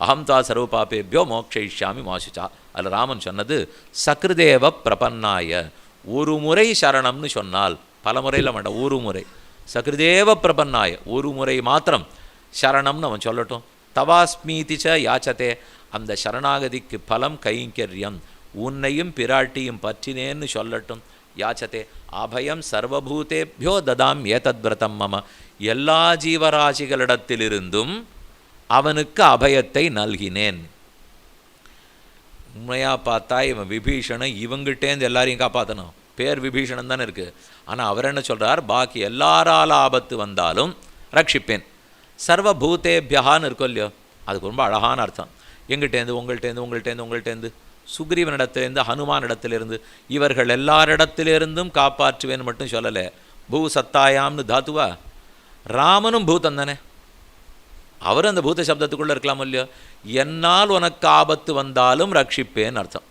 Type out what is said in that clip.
அகம்தா சர்வ பாப்பேபியோ மோக்ஷயிஷ்யாமி மாசுச்சா. அதில் ராமன் சொன்னது சக்ருதேவ பிரபன்னாய. ஒரு முறை சரணம்னு சொன்னால் பல முறையில் வேண்டாம் ஒரு முறை. சக்ருதேவ பிரபன்னாய ஒரு முறை மாத்திரம் சரணம்னு அவன் சொல்லட்டும். தவாஸ்மீதி ச யாச்சதே. அந்த சரணாகதிக்கு பலம் கைங்கரியம். உன்னையும் பிராட்டியும் பற்றினேன்னு சொல்லட்டும். யாச்சதே. அபயம் சர்வபூதேபியோ ததாம் ஏதத்விரதம் மம. எல்லா ஜீவராசிகளிடத்திலிருந்தும் அவனுக்கு அபயத்தை நல்கினேன். உண்மையாக பார்த்தா இவன் விபீஷணன் இவங்கிட்டேருந்து எல்லாரையும் காப்பாற்றணும் பேர் விபீஷணன் தானே இருக்குது ஆனால் அவர் என்ன சொல்கிறார் பாக்கி எல்லாரால் ஆபத்து வந்தாலும் ரட்சிப்பேன். சர்வபூதேபியகான்னு இருக்கும் இல்லையோ? அதுக்கு ரொம்ப அழகான அர்த்தம். எங்கிட்டேருந்து உங்கள்கிட்டேருந்து உங்கள்கிட்டேருந்து உங்கள்கிட்டேருந்து சுக்ரீவனிடத்திலேருந்து ஹனுமானிடத்திலிருந்து இவர்கள் எல்லாரிடத்திலிருந்தும் காப்பாற்றுவேன்னு மட்டும் சொல்லலை. பூ சத்தாயாம்னு தாத்துவா? ராமனும் பூதம் தானே? அவர் அந்த பூத சப்தத்துக்குள்ளே இருக்கலாம் இல்லையோ? என்னால் உனக்கு ஆபத்து வந்தாலும் ரட்சிப்பேன்னு அர்த்தம்.